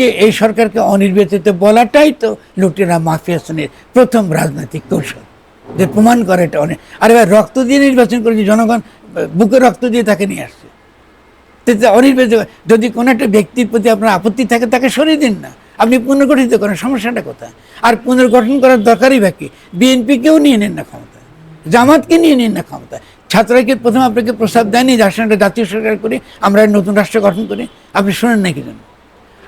যে এই সরকারকে অনির্বাচিত বলাটাই তো লুটেরা মাফিয়াসনের প্রথম রাজনৈতিক কৌশল। যে প্রমাণ করে এটা অনেক আরে ভাই রক্ত দিয়ে নির্বাচন করেছে, জনগণ বুকে রক্ত দিয়ে তাকে নিয়ে আসছে। অনির্বাচিত যদি কোনো একটা ব্যক্তির প্রতি আপনার আপত্তি থাকে, তাকে সরিয়ে দিন না। আপনি পুনর্গঠিত করেন, সমস্যাটা কোথায়? আর পুনর্গঠন করার দরকারই বা কি? বিএনপিকেও নিয়ে নেন না ক্ষমতা। জামাতকে নিয়ে নিন না ক্ষমতা। ছাত্রকে প্রথম আপনাকে প্রস্তাব দেয়নি যে আসলে জাতীয় সরকার করি, আমরা নতুন রাষ্ট্র গঠন করি। আপনি শোনেন না কি জন্য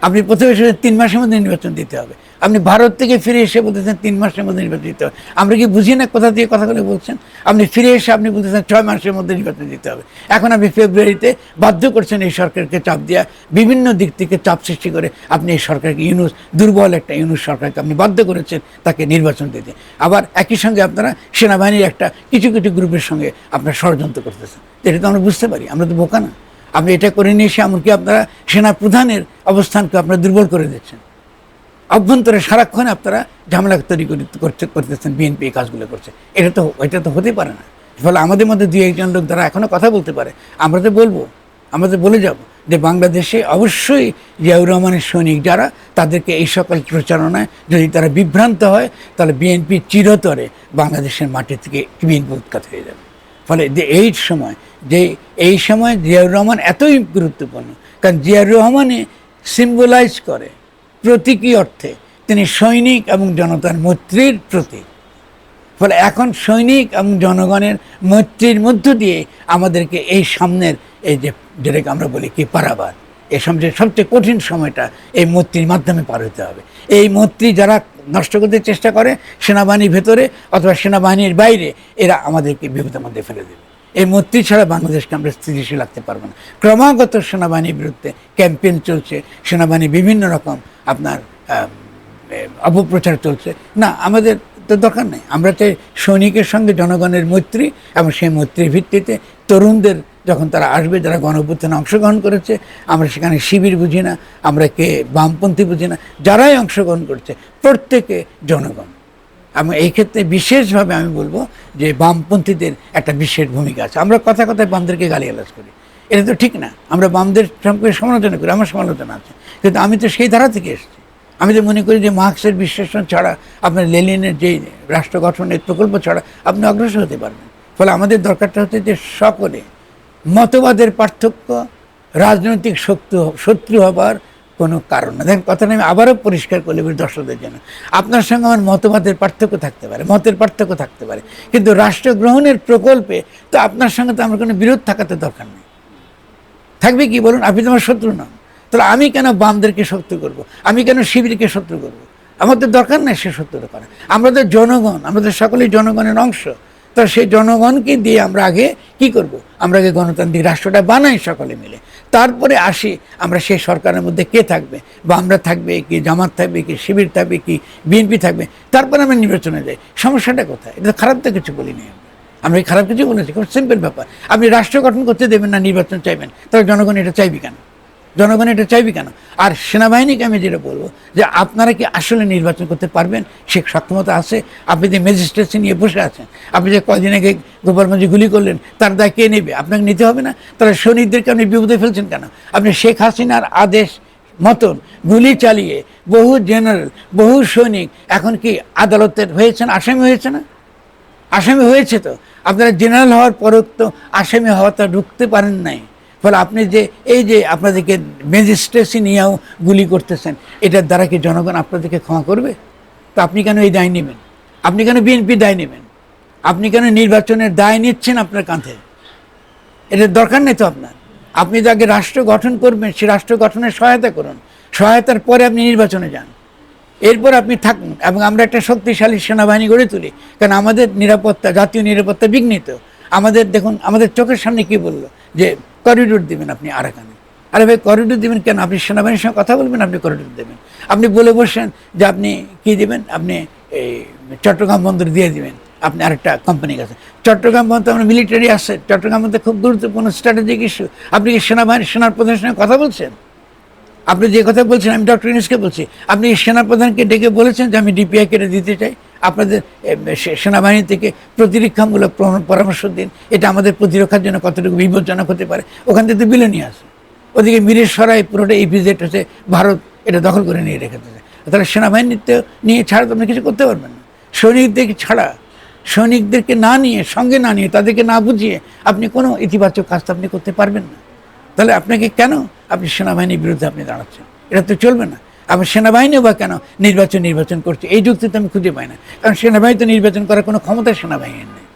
আপনি প্রথমে তিন মাসের মধ্যে নির্বাচন দিতে হবে। আপনি ভারত থেকে ফিরে এসে বলতেছেন তিন মাসের মধ্যে নির্বাচন দিতে হবে। আমরা কি বুঝি না কোথা দিয়ে কথাগুলো বলছেন? আপনি ফিরে এসে আপনি বলতেছেন ছয় মাসের মধ্যে নির্বাচন দিতে হবে। এখন আপনি ফেব্রুয়ারিতে বাধ্য করছেন এই সরকারকে চাপ দেওয়া, বিভিন্ন দিক থেকে চাপ সৃষ্টি করে আপনি এই সরকারকে ইউনুস, দুর্বল একটা ইউনুস সরকারকে আপনি বাধ্য করেছেন তাকে নির্বাচন দিতে। আবার একই সঙ্গে আপনারা সেনাবাহিনীর একটা কিছু কিছু গ্রুপের সঙ্গে আপনারা ষড়যন্ত্র করতেছেন। এটা তো আমরা বুঝতে পারি, আমরা তো বোকা না। আপনি এটা করে নিয়ে এসে এমনকি আপনারা সেনা প্রধানের অবস্থানকে আপনারা দুর্বল করে দিচ্ছেন। অভ্যন্তরে সারাক্ষণ আপনারা ঝামেলা তৈরি করে- করতে করতেছেন, বিএনপি এই কাজগুলো করছে। এটা তো এটা তো হতে পারে না। ফলে আমাদের মধ্যে দুই একজন লোক যারা এখনও কথা বলতে পারে। আমরা তো বলব, আমরা তো বলে যাব যে বাংলাদেশে অবশ্যই জিয়াউর রহমানের সৈনিক যারা, তাদেরকে এই সকল প্রচারণায় যদি তারা বিভ্রান্ত হয়, তাহলে বিএনপি চিরতরে বাংলাদেশের মাটি থেকে বিএনপি উৎখাত হয়ে যাবে। ফলে যে এই সময়, যে এই সময় জিয়াউর রহমান এতই গুরুত্বপূর্ণ, কারণ জিয়াউর রহমানে সিম্বলাইজ করে প্রতীকী অর্থে। তিনি সৈনিক এবং জনতার মৈত্রীর প্রতীক। ফলে এখন সৈনিক এবং জনগণের মৈত্রীর মধ্য দিয়ে আমাদেরকে এই সামনের, এই যে, যেটাকে আমরা বলি কি পারাবার এই সবচেয়ে সবচেয়ে কঠিন সময়টা এই মৈত্রীর মাধ্যমে পার হতে হবে। এই মৈত্রী যারা নষ্ট করতে চেষ্টা করে, সেনাবাহিনীর ভেতরে অথবা সেনাবাহিনীর বাইরে, এরা আমাদেরকে বিপদের মধ্যে ফেলে দেবে। এই মৈত্রী ছাড়া বাংলাদেশকে আমরা স্থিতিশীল রাখতে পারব না। ক্রমাগত সেনাবাহিনীর বিরুদ্ধে ক্যাম্পেইন চলছে সেনাবাহিনী বিভিন্ন রকম আপনার অপপ্রচার চলছে। না, আমাদের তো দরকার নেই। আমরা চাই সৈনিকের সঙ্গে জনগণের মৈত্রী এবং সেই মৈত্রীর ভিত্তিতে তরুণদের যখন তারা আসবে, যারা গণঅভ্যুত্থানে অংশগ্রহণ করেছে, আমরা সেখানে শিবির বুঝি না, আমরা কে, বামপন্থী বুঝি না, যারাই অংশগ্রহণ করছে, প্রত্যেকে জনগণ। আমি এই ক্ষেত্রে বিশেষভাবে আমি বলব যে বামপন্থীদের একটা বিশেষ ভূমিকা আছে। আমরা কথা কথায় বামদেরকে গালি গালিগালাজ করি। এটা তো ঠিক না। আমরা বামদের সম্পর্কে সমালোচনা করি, আমার সমালোচনা আছে। কিন্তু আমি তো সেই ধারা থেকে এসেছি। আমি তো মনে করি যে মার্ক্সের বিশ্লেষণ ছাড়া আপনার লেলিনের যে রাষ্ট্র গঠনের প্রকল্প ছাড়া আপনি অগ্রসর হতে পারবেন। ফলে আমাদের দরকারটা হচ্ছে যে সকলে মতবাদের পার্থক্য, রাজনৈতিক শত্রু শত্রু হবার কোনো কারণ না। দেখেন, কথাটা আমি আবারও পরিষ্কার করে বলি দর্শকদের জন্য। আপনার সঙ্গে আমার মতবাদের পার্থক্য থাকতে পারে, মতের পার্থক্য থাকতে পারে। কিন্তু রাষ্ট্র গ্রহণের প্রকল্পে তো আপনার সঙ্গে তো আমার কোনো বিরোধ থাকাতে দরকার নেই। থাকবে কি বলুন? আপনি তো আমার শত্রু নন। তাহলে আমি কেন বামদেরকে শত্রু করব। আমি কেন শিবিরকে শত্রু করব। আমাদের দরকার নেই সে শত্রুতা করা। আমাদের জনগণ আমাদের সকলেই জনগণের অংশ। তো সেই জনগণকে দিয়ে আমরা আগে কি করব। আমরা যে গণতান্ত্রিক রাষ্ট্রটা বানাই সকলে মিলে। তারপরে আসি আমরা সেই সরকারের মধ্যে কে থাকবে? বা আমরা থাকবে কি জামাত থাকবে, কি শিবির থাকবে, কি বিএনপি থাকবে? তারপরে আমরা নির্বাচনে যাই। সমস্যাটা কোথায়? এটা খারাপ তো কিছু বলিনি আমি আমরা খারাপ কিছু বলেছি, খুব সিম্পল ব্যাপার। আপনি রাষ্ট্র গঠন করতে দেবেন না, নির্বাচন চাইবেন। তাহলে জনগণ এটা চাইবি কেন? জনগণ এটা চাইবে কেন? আর সেনাবাহিনীকে আমি যেটা বলব, যে আপনারা কি আসলে নির্বাচন করতে পারবেন? সে সক্ষমতা আছে, আপনি যে ম্যাজিস্ট্রেসি নিয়ে বসে আছেন, আপনি যে কদিন আগে গোপাল গোপালগঞ্জে গুলি করলেন, তার দায় কে নেবে? আপনাকে নিতে হবে না? তারা সৈনিকদেরকে আপনি বিপদে ফেলছেন কেন? আপনি শেখ হাসিনার আদেশ মতন গুলি চালিয়ে বহু জেনারেল বহু সৈনিক এখন কি আদালতের হয়েছেন? আসামি হয়েছে না? আসামি হয়েছে তো? আপনারা জেনারেল হওয়ার পরেও তো আসামি হওয়াটা ঢুকতে পারেন নাই। ফলে আপনি যে, এই যে আপনাদেরকে ম্যাজিস্ট্রেসি নিয়েও গুলি করতেছেন, এটার দ্বারা কি জনগণ আপনাদেরকে ক্ষমা করবে? তো আপনি কেন এই দায় নেবেন? আপনি কেন বিএনপি দায় নেবেন? আপনি কেন নির্বাচনের দায় নিচ্ছেন আপনার কাঁধে? এটার দরকার নেই তো আপনার। আপনি তো আগে রাষ্ট্র গঠন করবেন, সে রাষ্ট্র গঠনের সহায়তা করুন। সহায়তার পরে আপনি নির্বাচনে যান। এরপর আপনি থাকুন এবং আমরা একটা শক্তিশালী সেনাবাহিনী গড়ে তুলি। কারণ আমাদের নিরাপত্তা, জাতীয় নিরাপত্তা বিঘ্নিত। আমাদের দেখুন, আমাদের চোখের সামনে কি বলল? যে করিডোর দিবেন আপনি আরাকানে। আরে ভাই করিডোর দিবেন কেন? আপনি সেনাবাহিনীর সঙ্গে কথা বলবেন, আপনি করিডোর দেবেন। আপনি বলে বসেন যে আপনি কি দিবেন? আপনি এই চট্টগ্রাম বন্দর দিয়ে দিবেন। আপনি আরেকটা কোম্পানি কাছে। চট্টগ্রাম বন্দর আমরা মিলিটারি আছে। চট্টগ্রাম বন্দর খুব গুরুত্বপূর্ণ স্ট্র্যাটেজিক ইস্যু আপনি কি সেনাবাহিনী সেনার প্রধানের সঙ্গে কথা বলছেন? আপনি যে কথা বলছেন, আমি ডক্টর ইনিসকে বলছি। আপনি সেনাপ্রধানকে ডেকে বলেছেন যে আমি ডিপিআই কেটে দিতে চাই। আপনাদের সেনাবাহিনী থেকে প্রতিরক্ষামূলক পরামর্শ- দিন। এটা আমাদের প্রতিরক্ষার জন্য কতটুকু বিপজ্জনক হতে পারে। ওখান থেকে তো বিলে নিয়ে আসে ওদিকে মিরের সরাই পুরোটা ইপিজেড হচ্ছে, ভারত এটা দখল করে নিয়ে রেখেছে তাহলে সেনাবাহিনীতে নিয়ে ছাড়া তো আপনি কিছু করতে পারবেন না। সৈনিকদেরকে ছাড়া, সৈনিকদেরকে না নিয়ে, সঙ্গে না নিয়ে, তাদেরকে না বুঝিয়ে আপনি কোনো ইতিবাচক কাজ আপনি করতে পারবেন না। তাহলে আপনাকে কেন আপনি সেনাবাহিনীর বিরুদ্ধে আপনি দাঁড়াচ্ছেন? এটা তো চলবে না। আবার সেনাবাহিনীও বা কেন? নির্বাচন নির্বাচন করছে। এই যুক্তি তো আমি খুঁজে পাই না। কারণ সেনাবাহিনী তো নির্বাচন করার কোনো ক্ষমতা সেনাবাহিনীর নেই।